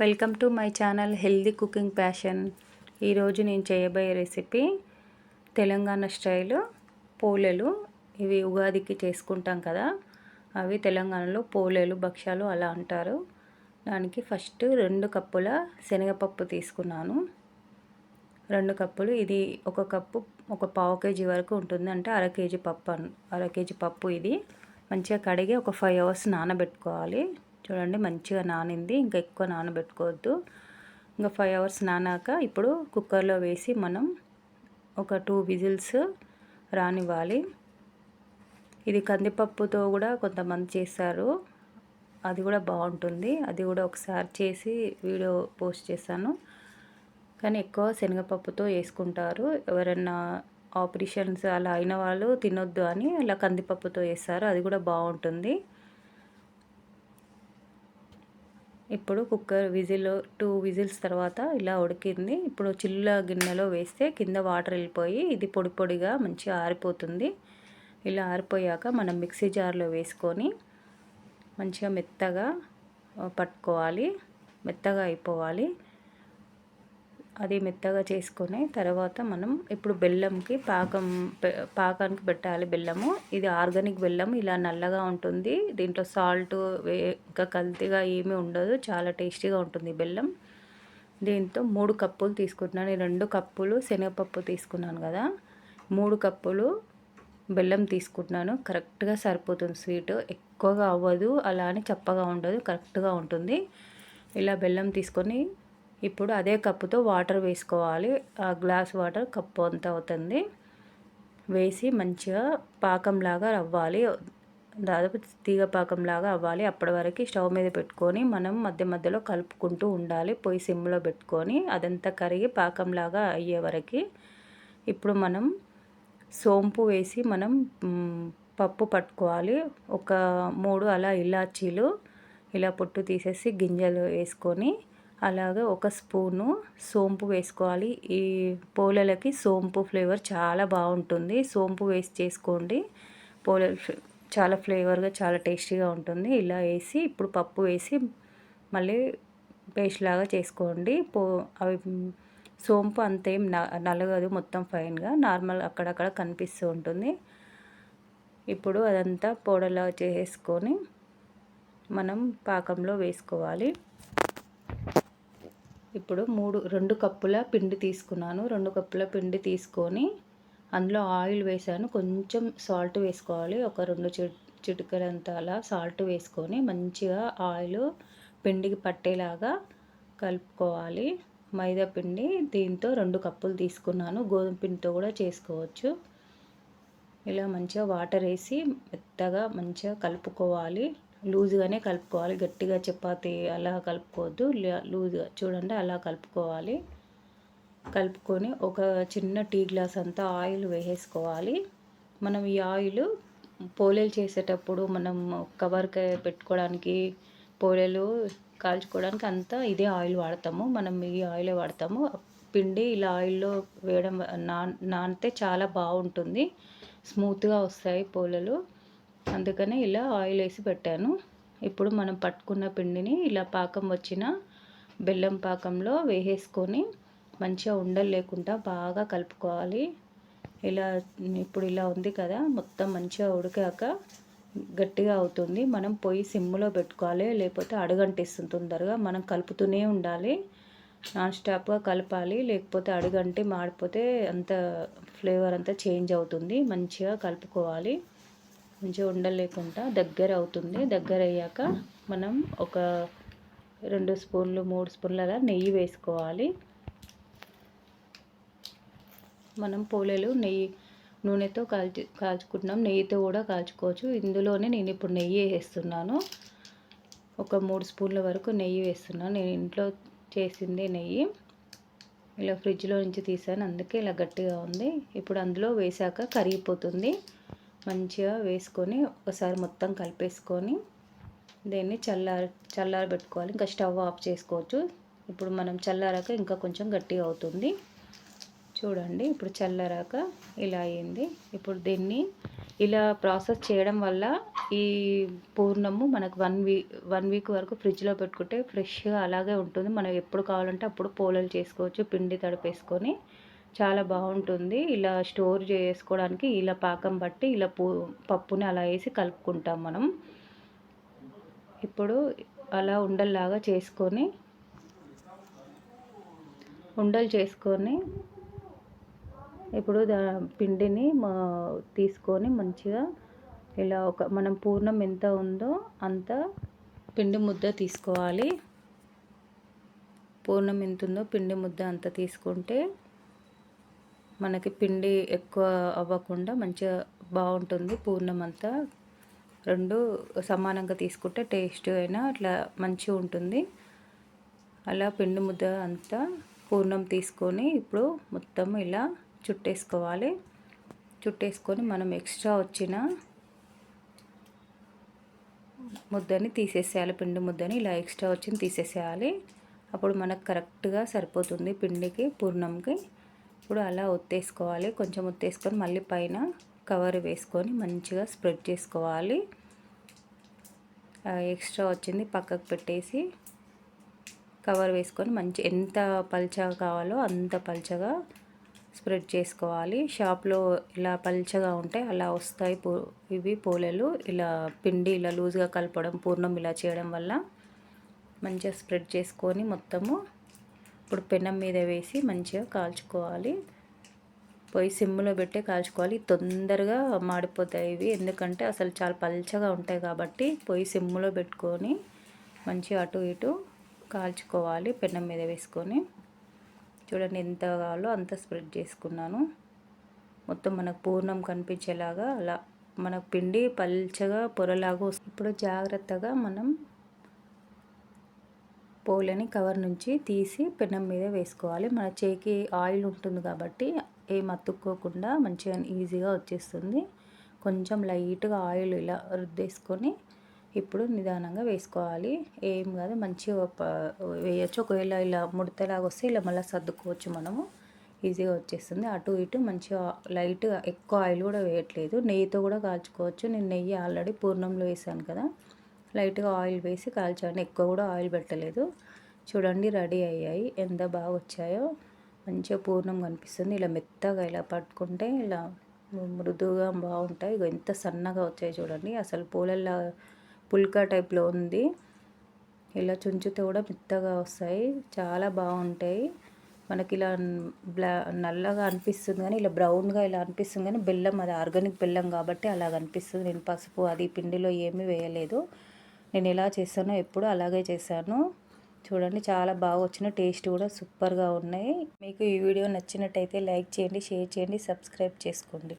Welcome to my channel healthy cooking passion. ఈరోజు నేను చేయబోయే రెసిపీ తెలంగాణ స్టైల్ పోలేలు. ఇవి ఉగాదికి చేసుకుంటాం కదా అవి తెలంగాణలో పోలేలు భక్ష్యాలు అలా అంటారు. దానికి ఫస్ట్ రెండు కప్పుల శనగపప్పు తీసుకున్నాను. రెండు కప్పులు ఇది ఒక కప్పు ఒక పావు కేజీ వరకు ఉంటుంది. అంటే అర కేజీ పప్పు అర కేజీ పప్పు ఇది. మంచిగా కడిగి ఒక ఫైవ్ అవర్స్ నానబెట్టుకోవాలి. చూడండి మంచిగా నానింది. ఇంకా ఎక్కువ నానబెట్టుకోవద్దు. ఇంకా ఫైవ్ అవర్స్ నానాక ఇప్పుడు కుక్కర్లో వేసి మనం ఒక టూ విజిల్స్ రానివ్వాలి. ఇది కందిపప్పుతో కూడా కొంతమంది చేస్తారు. అది కూడా బాగుంటుంది. అది కూడా ఒకసారి చేసి వీడియో పోస్ట్ చేశాను. కానీ ఎక్కువ శనగపప్పుతో వేసుకుంటారు. ఎవరైనా ఆపరేషన్స్ అలా అయిన వాళ్ళు తినొద్దు అని అలా కందిపప్పుతో వేస్తారు. అది కూడా బాగుంటుంది. ఇప్పుడు కుక్కర్ విజిల్ టూ విజిల్స్ తర్వాత ఇలా ఉడికింది. ఇప్పుడు చిల్ల గిన్నెలో వేస్తే కింద వాటర్ వెళ్ళిపోయి ఇది పొడి పొడిగా మంచిగా ఆరిపోతుంది. ఇలా ఆరిపోయాక మనం మిక్సీ జార్లో వేసుకొని మంచిగా మెత్తగా పట్టుకోవాలి. మెత్తగా అయిపోవాలి. అది మెత్తగా చేసుకొని తర్వాత మనం ఇప్పుడు బెల్లంకి పాకం పాకానికి పెట్టాలి బెల్లము. ఇది ఆర్గానిక్ బెల్లం ఇలా నల్లగా ఉంటుంది. దీంట్లో సాల్ట్ ఇంకా కల్తీగా ఏమీ ఉండదు. చాలా టేస్టీగా ఉంటుంది బెల్లం. దీంతో మూడు కప్పులు తీసుకుంటున్నాను రెండు కప్పులు శనగపప్పు తీసుకున్నాను కదా. మూడు కప్పులు బెల్లం తీసుకుంటున్నాను. కరెక్ట్గా సరిపోతుంది స్వీట్. ఎక్కువగా అవ్వదు. అలా అని చప్పగా ఉండదు. కరెక్ట్గా ఉంటుంది. ఇలా బెల్లం తీసుకొని ఇప్పుడు అదే కప్పుతో వాటర్ వేసుకోవాలి. ఆ గ్లాస్ వాటర్ కప్పు అంత అవుతుంది. వేసి మంచిగా పాకంలాగా అవ్వాలి దాదాపు తీగ పాకంలాగా అవ్వాలి అప్పటి వరకు స్టవ్ మీద పెట్టుకొని మనం మధ్య మధ్యలో కలుపుకుంటూ ఉండాలి. పొయ్యి సిమ్లో పెట్టుకొని అదంతా కరిగి పాకంలాగా అయ్యే వరకు ఇప్పుడు మనం సోంపు వేసి మనం పప్పు పట్టుకోవాలి. ఒక మూడు అలా ఇలాచీలు ఇలా పొట్టు తీసేసి గింజలు వేసుకొని అలాగే ఒక స్పూను సోంపు వేసుకోవాలి. ఈ పోలలకి సోంపు ఫ్లేవర్ చాలా బాగుంటుంది. సోంపు వేసి చేసుకోండి. పోల చాలా ఫ్లేవర్గా చాలా టేస్టీగా ఉంటుంది. ఇలా వేసి ఇప్పుడు పప్పు వేసి మళ్ళీ పేస్ట్ లాగా చేసుకోండి. పో అవి సోంపు అంతేం నలగదు మొత్తం ఫైన్గా. నార్మల్ అక్కడక్కడ కనిపిస్తూ ఉంటుంది. ఇప్పుడు అదంతా పౌడర్లా చేసుకొని మనం పాకంలో వేసుకోవాలి. ఇప్పుడు మూడు రెండు కప్పుల పిండి తీసుకున్నాను. రెండు కప్పుల పిండి తీసుకొని అందులో ఆయిల్ వేసాను. కొంచెం సాల్ట్ వేసుకోవాలి. ఒక రెండు చిటికలంత అలా సాల్ట్ వేసుకొని మంచిగా ఆయిల్ పిండికి పట్టేలాగా కలుపుకోవాలి. మైదా పిండి దీంతో రెండు కప్పులు తీసుకున్నాను. గోధుమ పిండితో కూడా చేసుకోవచ్చు. ఇలా మంచిగా వాటర్ వేసి మెత్తగా మంచిగా కలుపుకోవాలి. లూజ్గానే కలుపుకోవాలి. గట్టిగా చపాతి అలా కలుపుకోవద్దు. లూజ్గా చూడండి అలా కలుపుకోవాలి. కలుపుకొని ఒక చిన్న టీ గ్లాస్ అంతా ఆయిల్ వేసేసుకోవాలి. మనం ఈ ఆయిల్ పోలేలు చేసేటప్పుడు మనం కవర్కి పెట్టుకోవడానికి పోలేలు కాల్చుకోవడానికి అంతా ఇదే ఆయిల్ వాడతాము. మనం ఈ ఆయిలే వాడతాము. పిండి ఇలా ఆయిల్లో వేయడం నా నానితే చాలా బాగుంటుంది. స్మూత్గా వస్తాయి పోలేలు. అందుకనే ఇలా ఆయిల్ వేసి పెట్టాను. ఇప్పుడు మనం పట్టుకున్న పిండిని ఇలా పాకం వచ్చిన బెల్లం పాకంలో వేసేసుకొని మంచిగా ఉండలు లేకుండా బాగా కలుపుకోవాలి. ఇలా ఇప్పుడు ఇలా ఉంది కదా మొత్తం మంచిగా ఉడికాక గట్టిగా అవుతుంది. మనం పొయ్యి సిమ్లో పెట్టుకోవాలి లేకపోతే అడుగంటిస్తుంది తొందరగా. మనం కలుపుతూనే ఉండాలి. నాన్ స్టాప్గా కలపాలి లేకపోతే అడుగంటి మాడిపోతే అంత ఫ్లేవర్ అంతా చేంజ్ అవుతుంది. మంచిగా కలుపుకోవాలి. మంచిగా ఉండలేకుండా దగ్గర అవుతుంది. దగ్గర అయ్యాక మనం ఒక రెండు స్పూన్లు మూడు స్పూన్లు అలా నెయ్యి వేసుకోవాలి. మనం పోలేలు నెయ్యి నూనెతో కాల్చి కాల్చుకుంటున్నాం. నెయ్యితో కూడా కాల్చుకోవచ్చు. ఇందులోనే నేను ఇప్పుడు నెయ్యి వేస్తున్నాను. ఒక మూడు స్పూన్ల వరకు నెయ్యి వేస్తున్నాను. నేను ఇంట్లో చేసింది నెయ్యి. ఇలా ఫ్రిడ్జ్లో నుంచి తీసాను. అందుకే ఇలా గట్టిగా ఉంది. ఇప్పుడు అందులో వేసాక కరిగిపోతుంది. మంచిగా వేసుకొని ఒకసారి మొత్తం కలిపేసుకొని దీన్ని చల్లారి చల్లారబెట్టుకోవాలి. ఇంకా స్టవ్ ఆఫ్ చేసుకోవచ్చు. ఇప్పుడు మనం చల్లారాక ఇంకా కొంచెం గట్టిగా అవుతుంది. చూడండి ఇప్పుడు చల్లారాక ఇలా అయింది. ఇప్పుడు దీన్ని ఇలా ప్రాసెస్ చేయడం వల్ల ఈ పూర్ణము మనకు వన్ వీక్ వన్ వీక్ వరకు ఫ్రిడ్జ్లో పెట్టుకుంటే ఫ్రెష్గా అలాగే ఉంటుంది. మనం ఎప్పుడు కావాలంటే అప్పుడు పోలలు చేసుకోవచ్చు పిండి తడిపేసుకొని. చాలా బాగుంటుంది. ఇలా స్టోర్ చేసుకోవడానికి ఇలా పాకం బట్టి ఇలా పూ పప్పుని అలా వేసి కలుపుకుంటాం మనం. ఇప్పుడు అలా ఉండల్లాగా చేసుకొని ఉండలు చేసుకొని ఇప్పుడు దా పిండిని మా తీసుకొని మంచిగా ఇలా ఒక మనం పూర్ణం ఎంత ఉందో అంత పిండి ముద్ద తీసుకోవాలి. పూర్ణం ఎంత ఉందో పిండి ముద్ద అంత తీసుకుంటే మనకి పిండి ఎక్కువ అవ్వకుండా మంచిగా బాగుంటుంది. పూర్ణం అంతా రెండు సమానంగా తీసుకుంటే టేస్ట్ అయినా అట్లా మంచిగా ఉంటుంది. అలా పిండి ముద్ద అంతా పూర్ణం తీసుకొని ఇప్పుడు మొత్తం ఇలా చుట్టేసుకోవాలి. చుట్టేసుకొని మనం ఎక్స్ట్రా వచ్చిన ముద్దని తీసేసేయాలి. పిండి ముద్దని ఇలా ఎక్స్ట్రా వచ్చింది తీసేసేయాలి. అప్పుడు మనకు కరెక్ట్గా సరిపోతుంది పిండికి పూర్ణంకి. ఇప్పుడు అలా ఒత్తేసుకోవాలి. కొంచెం ఒత్తేసుకొని మళ్ళీ పైన కవర్ వేసుకొని మంచిగా స్ప్రెడ్ చేసుకోవాలి. ఎక్స్ట్రా వచ్చింది పక్కకు పెట్టేసి కవర్ వేసుకొని మంచి ఎంత పల్చగా కావాలో అంత పల్చగా స్ప్రెడ్ చేసుకోవాలి. షాప్లో ఇలా పల్చగా ఉంటే అలా వస్తాయి పూ ఇవి పూలలు. ఇలా పిండి ఇలా లూజ్గా కలపడం పూర్ణం ఇలా చేయడం వల్ల మంచిగా స్ప్రెడ్ చేసుకొని మొత్తము ఇప్పుడు పెనం మీద వేసి మంచిగా కాల్చుకోవాలి. పొయ్యి సిమ్లో పెట్టే కాల్చుకోవాలి. తొందరగా మాడిపోతాయి ఇవి. ఎందుకంటే అసలు చాలా పల్చగా ఉంటాయి కాబట్టి పొయ్యి సిమ్లో పెట్టుకొని మంచిగా అటు ఇటు కాల్చుకోవాలి పెనం మీద వేసుకొని. చూడండి ఎంత కావాలో అంత స్ప్రెడ్ చేసుకున్నాను. మొత్తం మనకు పూర్ణం కనిపించేలాగా అలా మనకు పిండి పల్చగా పొరలాగా వస్తుంది. ఇప్పుడు జాగ్రత్తగా మనం పోలని కవర్ నుంచి తీసి పెనం మీద వేసుకోవాలి. మన చేకి ఆయిల్ ఉంటుంది కాబట్టి ఏం అతుక్కోకుండా మంచిగా ఈజీగా వచ్చేస్తుంది. కొంచెం లైట్గా ఆయిల్ ఇలా రుద్దేసుకొని ఇప్పుడు నిదానంగా వేసుకోవాలి. ఏం కాదు మంచిగా వేయచ్చు. ఒకవేళ ఇలా ముడతలాగా వస్తే ఇలా మళ్ళీ సర్దుకోవచ్చు మనము. ఈజీగా వచ్చేస్తుంది. అటు ఇటు మంచిగా లైట్గా ఎక్కువ ఆయిల్ కూడా వేయట్లేదు. నెయ్యితో కూడా కాల్చుకోవచ్చు. నేను నెయ్యి ఆల్రెడీ పూర్ణంలో వేసాను కదా. లైట్గా ఆయిల్ వేసి కాల్చాను. ఎక్కువ కూడా ఆయిల్ పెట్టలేదు. చూడండి రెడీ అయ్యాయి. ఎంత బాగా వచ్చాయో. మంచిగా పూర్ణం కనిపిస్తుంది. ఇలా మెత్తగా ఇలా పట్టుకుంటే ఇలా మృదువుగా బాగుంటాయి. ఎంత సన్నగా వచ్చాయి చూడండి. అసలు పూలల్లా పుల్కా టైప్లో ఉంది. ఇలా చుంచుతో కూడా మెత్తగా వస్తాయి. చాలా బాగుంటాయి. మనకి ఇలా బ్లా నల్లగా అనిపిస్తుంది కానీ ఇలా బ్రౌన్గా ఇలా అనిపిస్తుంది కానీ బెల్లం అది ఆర్గానిక్ బెల్లం కాబట్టి అలా అనిపిస్తుంది. నేను పసుపు అది పిండిలో ఏమీ వేయలేదు. నేను ఎలా చేస్తానో ఎప్పుడు అలాగే చేశాను. చూడండి చాలా బాగా వచ్చిన టేస్ట్ కూడా సూపర్గా ఉన్నాయి. మీకు ఈ వీడియో నచ్చినట్టయితే లైక్ చేయండి షేర్ చేయండి సబ్స్క్రైబ్ చేసుకోండి.